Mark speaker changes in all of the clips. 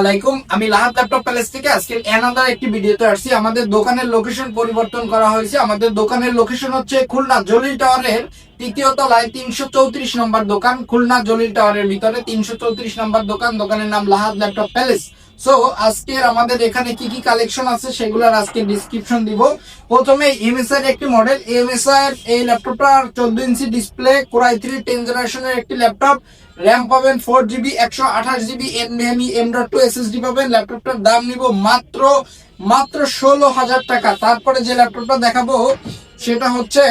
Speaker 1: আলাইকুম। আমি প্যালেস থেকে আজকে একটি আসছি। আমাদের দোকানের লোকেশন পরিবর্তন করা হয়েছে। আমাদের দোকানের লোকেশন হচ্ছে খুলনা জলিল তৃতীয় তলায় তিনশো চৌত্রিশ নম্বর দোকান। খুলনা জলিল ভিতরে তিনশো চৌত্রিশ নম্বর দোকান। দোকানের নাম লাহাত ল্যাপটপ প্যালেস। সো আজকের আমাদের এখানে কি কি কালেকশন আছে সেগুলোর আজকে ডিসক্রিপশন দিব। প্রথমে এমএসআই এর একটি মডেল এমএসআই এই ল্যাপটপটার চোদ্দ inch display core i three ten জেনারেশনের একটি ল্যাপটপ র্যাম পাবেন ফোর জিবি একশো আঠাশ GB NVMe M dot two SSD পাবেন। ল্যাপটপটার দাম নিব মাত্র মাত্র ষোলো হাজার টাকা। তারপরে যে ল্যাপটপটা দেখাবো, সেটা হচ্ছে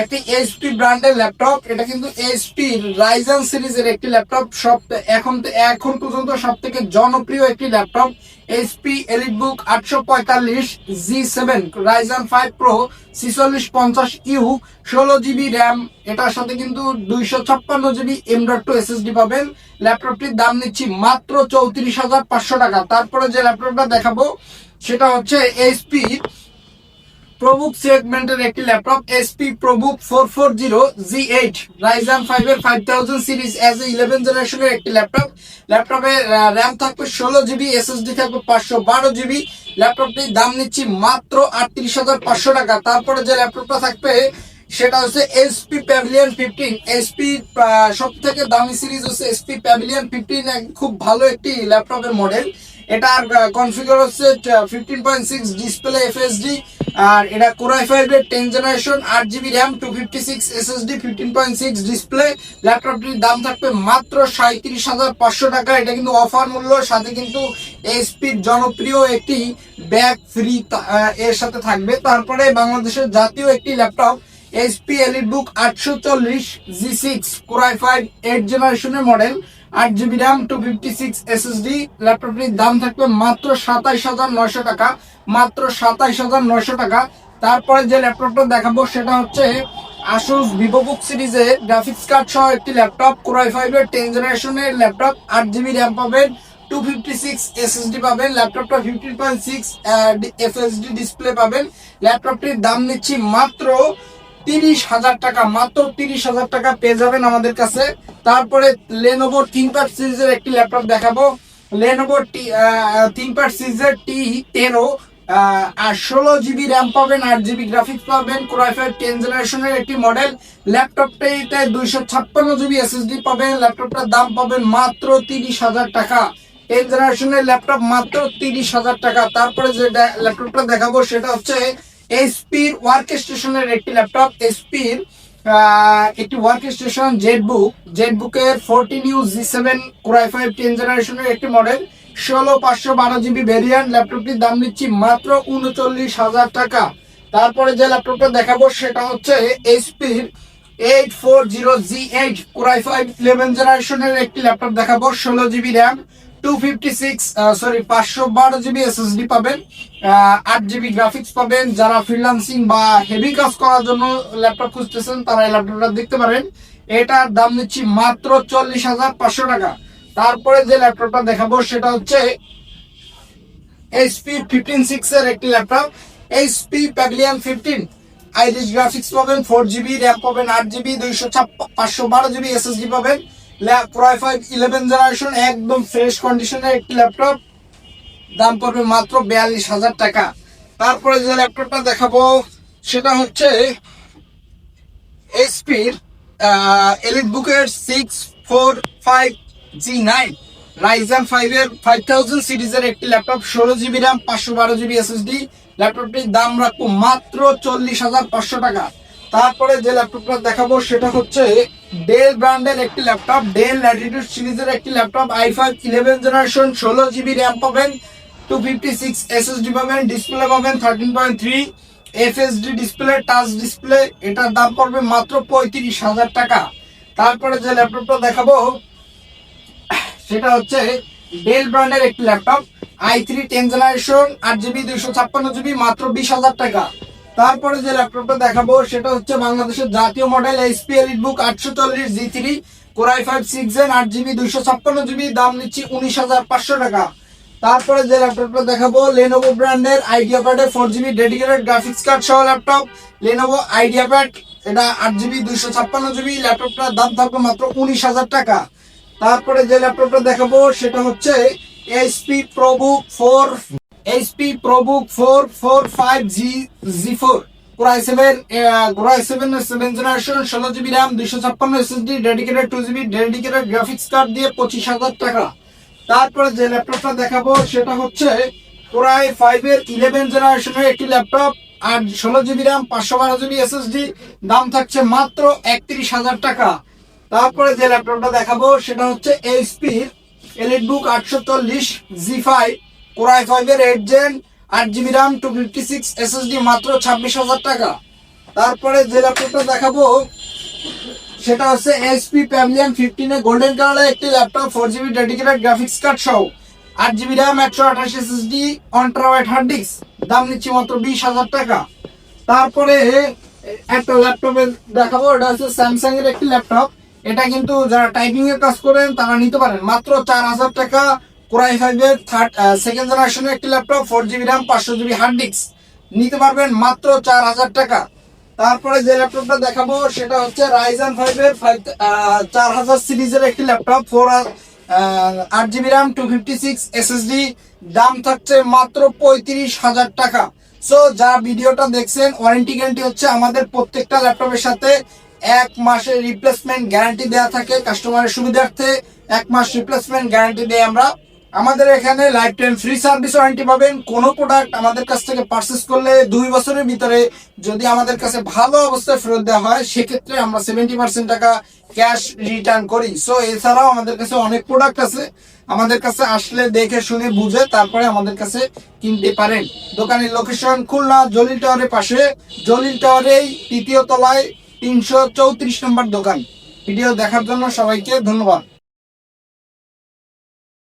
Speaker 1: একটি এইচপি ব্র্যান্ডের ল্যাপটপ। এটা কিন্তু এইচপি রাইজেন সিরিজের একটি ল্যাপটপ। সব এখন এখন পর্যন্ত সব থেকে জনপ্রিয় একটি ল্যাপটপ এইচপি এলিটবুক আটশো পঁয়তাল্লিশ G seven Ryzen five pro ছিচল্লিশ পঞ্চাশ ইউ, ষোলো জিবি র্যাম এটার সাথে কিন্তু দুইশো ছাপ্পান্ন GB M dot two SSD পাবেন। ল্যাপটপটির দাম নিচ্ছি মাত্র চৌত্রিশ হাজার পাঁচশো টাকা। তারপরে যে ল্যাপটপটা দেখাবো, সেটা হচ্ছে এইচপি প্রবুক সেগমেন্টের একটি laptop HP ProBook four four zero G eight Ryzen five এর five thousand series as a eleven জেনারেশনের একটি ল্যাপটপ। ল্যাপটপে র্যাম থাকবে ষোলো জিবি এসএসডি থাকবে পাঁচশো বারো জিবি ল্যাপটপটির দাম নিচ্ছি মাত্র আটত্রিশ হাজার পাঁচশো টাকা। তারপরে যে ল্যাপটপটা থাকবে, সেটা হচ্ছে এসপি প্যাভিলিয়ন ফিফটিন এসপি সব থেকে দামি সিরিজ হচ্ছে এসপি প্যাভিলিয়ন ফিফটিন খুব ভালো একটি ল্যাপটপের মডেল এটার কনফিগার হচ্ছে fifteen point six display FHD আর এটা কোরাই ফাইভ এর টেন জেনারেশন আট GB RAM two fifty six SSD fifteen point six display ল্যাপটপটির দাম থাকবে মাত্র সাঁত্রিশ হাজার পাঁচশো টাকা। এটা কিন্তু অফার মূল্য, সাথে কিন্তু এইচপির জনপ্রিয় একটি ব্যাগ ফ্রি এর সাথে থাকবে। তারপরে বাংলাদেশের জাতীয় একটি ল্যাপটপ এইচপি এলিট বুক আটশো চল্লিশ G six core i five eight জেনারেশনের মডেল আট GB RAM two fifty six SSD ল্যাপটপটির দাম থাকবে মাত্র সাতাইশ হাজার নয়শো টাকা, মাত্র সাতাইশ হাজার নয়শো টাকা। তারপরে যে ল্যাপটপটা দেখাবো, সেটা হচ্ছে আসুস ভিভোবুক সিরিজের গ্রাফিক্স কার্ড সহ একটি ল্যাপটপ কোরাই ফাইভের টেন জেনারেশনের ল্যাপটপ আট জিবি র্যাম পাবেন টু ফিফটি সিক্স এসএসডি পাবেন ল্যাপটপটা fifteen point six FHD display পাবেন। ল্যাপটপটির দাম নিচ্ছি মাত্র তিরিশ হাজার টাকা, মাত্র তিরিশ হাজার টাকা পেয়ে যাবেন আমাদের কাছে। তারপরে লেনোভো থিঙ্কপ্যাড সিরিজের একটি ল্যাপটপ দেখাবো। লেনোভো টি থিঙ্কপ্যাড সিরিজের টি তেরো আর ষোলো জিবি র্যাম পাবেন, আট জিবি গ্রাফিক্স পাবেন কোরাই ফাইভ টেন জেনারেশনের একটি মডেল ল্যাপটপটাতে দুইশো ছাপ্পান্ন জিবি এসএসডি পাবেন ল্যাপটপটার দাম পাবেন মাত্র তিরিশ হাজার টাকা। টেন জেনারেশনের ল্যাপটপ মাত্র তিরিশ হাজার টাকা। তারপরে যে ল্যাপটপটা দেখাবো, সেটা হচ্ছে এসপির ওয়ার্ক স্টেশনের একটি ল্যাপটপ এসপির একটি work station ZBook জেটবুকের fourteen U G seven core i five ten জেনারেশনের একটি মডেল ষোলো পাঁচশো বারো জিবি ভেরিয়েন্ট ল্যাপটপটির দাম নিচ্ছি মাত্র উনচল্লিশ হাজার টাকা। তারপরে যে ল্যাপটপটা দেখাবো সেটা হচ্ছে এইচপির eight four zero G eight core i five eleven জেনারেশনের একটি ল্যাপটপ দেখাবো, ষোলো GB RAM two fifty six sorry পাঁচশো বারো জিবি এসএসডি পাবেন আট জিবি গ্রাফিক্স পাবেন। যারা বা করার জন্য ল্যাপটপ খুঁজতেছেন, তারা এই ল্যাপটপটা দেখতে এটার দাম নিচ্ছি মাত্র চল্লিশ হাজার পাঁচশো টাকা। তারপরে যে ল্যাপটপটা দেখাবো, সেটা হচ্ছে ফিফটিন একটি ল্যাপটপ ফিফটিন গ্রাফিক্স পাবেন ফোর জিবি পাবেন আট জিবি দুইশো পাঁচশো বারো জিবি এসএসডি পাবেন। জেনারেশন একদম ফ্রেশ কন্ডিশনের একটি ল্যাপটপ দাম পড়বে মাত্র বিয়াল্লিশ হাজার টাকা। তারপরে যে ল্যাপটপটা দেখাবো, সেটা হচ্ছে এইচপির এলিট বুকের six four five G nine Ryzen five এর ফাইভ থাউজেন্ড সিরিজের একটি ল্যাপটপ ষোলো জিবি র্যাম পাঁচশো বারো জিবি এসএসডি ল্যাপটপটির দাম রাখব মাত্র চল্লিশ হাজার পাঁচশো টাকা। তারপরে যে ল্যাপটপটা দেখাবো, সেটা হচ্ছে ডেল ব্র্যান্ডের একটি ল্যাপটপ ডেল ল্যাটিটিউড সিরিজের একটি laptop i five eleven generation ষোলো জিবি র্যাম পাবেন টু ফিফটি সিক্স এসএসডি পাবেন ডিসপ্লে পাবেন thirteen point three FHD display touch display এটার দাম পড়বে মাত্র পঁয়ত্রিশ হাজার টাকা। তারপরে যে ল্যাপটপটা দেখাবো, সেটা হচ্ছে ডেল ব্র্যান্ডের একটি laptop i three ten generation আট জিবি দুইশো ছাপ্পান্ন জিবি মাত্র বিশ হাজার টাকা। তারপরে যে ল্যাপটপটা দেখাবো, সেটা হচ্ছে বাংলাদেশের জাতীয় মডেল এইচপি এলিট বুক আটশো চল্লিশ G three core i five six gen আট জিবি দুইশো ছাপ্পান্ন জিবি দাম নিচ্ছি উনিশ হাজার পাঁচশো টাকা। তারপরে যে ল্যাপটপটা দেখাবো লেনোভো ব্র্যান্ডের আইডিয়া প্যাডের four GB dedicated graphics card সহ ল্যাপটপ লেনোভো আইডিয়া প্যাড এটা আট জিবি দুইশো ছাপ্পান্ন জিবি ল্যাপটপটার দাম থাকবে মাত্র উনিশ হাজার টাকা। তারপরে যে ল্যাপটপটা দেখাবো, সেটা হচ্ছে HP ProBook four HP ProBook four four five G G four core i seven core i seven seven generation ষোলো জিবি র্যাম দুইশো ছাপ্পান্ন SSD dedicated two GB dedicated graphics card দিয়ে পঁচিশ হাজার টাকা। তারপরে যে ল্যাপটপটা দেখাবো, সেটা হচ্ছে কোরাই ফাইভ এর ইলেভেন জেনারেশনের একটি ল্যাপটপ, আর ষোলো জিবি র্যাম পাঁচশো বারো জিবি এসএসডি দাম থাকছে মাত্র একত্রিশ হাজার টাকা। তারপরে যে ল্যাপটপটা দেখাবো, সেটা হচ্ছে এইচপির এলিট বুক আটশো চল্লিশ G five core i five এর এইট জেন আট GB RAM two fifty six SSD মাত্র ছাব্বিশ হাজার টাকা। তারপরে যে ল্যাপটপটা দেখাবো, সেটা হচ্ছে এইচপি প্যাভিলিয়ন ফিফটিন গোল্ডেন কালারের একটি laptop four GB dedicated graphics card সহ। আট জিবি র্যাম একশো আঠাশ এসএসডি অন্ট্রাওয়াইট হার্ড ডিস্ক দাম নিচ্ছি মাত্র বিশ হাজার টাকা। তারপরে একটা ল্যাপটপের দেখাবো এটা হচ্ছে স্যামসাং এর একটি ল্যাপটপ এটা কিন্তু যারা টাইপিং এর কাজ করেন, তারা নিতে পারেন। মাত্র চার হাজার টাকা কোরাই ফাইভ এর থার্ড সেকেন্ড জেনারেশনের একটি ল্যাপটপ ফোর জিবি র্যাম পাঁচশো জিবি হার্ড নিতে পারবেন মাত্র চার হাজার টাকা। তারপরে যে ল্যাপটপটা দেখাবো, সেটা হচ্ছে রাইজান ফাইভ চার হাজার সিরিজের একটি ল্যাপটপ ফোর আট জিবি টু ফিফটি সিক্স দাম থাকছে মাত্র পঁয়ত্রিশ হাজার টাকা। সো যা ভিডিওটা দেখছেন ওয়ারেন্টি গ্যারান্টি হচ্ছে আমাদের প্রত্যেকটা ল্যাপটপের সাথে এক মাসের রিপ্লেসমেন্ট গ্যারান্টি দেওয়া থাকে। কাস্টমারের সুবিধার্থে এক মাস রিপ্লেসমেন্ট গ্যারান্টি দেই আমরা। আমাদের এখানে life time free service warranty পাবেন। কোনো প্রোডাক্ট আমাদের কাছ থেকে পারচেস করলে দুই বছরের ভিতরে যদি আমাদের কাছে ভালো অবস্থায় ফেরত দেওয়া হয়, সেক্ষেত্রে আমরা সেভেন্টি পার্সেন্ট টাকা ক্যাশ রিটার্ন করি। সো এছাড়াও আমাদের কাছে অনেক প্রোডাক্ট আছে। আমাদের কাছে আসলে দেখে শুনে বুঝে তারপরে আমাদের কাছে কিনতে পারেন। দোকানের লোকেশন খুলনা, জলিল টাওয়ারের পাশে। জলিল টাওয়ারেই তৃতীয় তলায় তিনশো চৌত্রিশ নম্বর দোকান। ভিডিও দেখার জন্য সবাইকে ধন্যবাদ।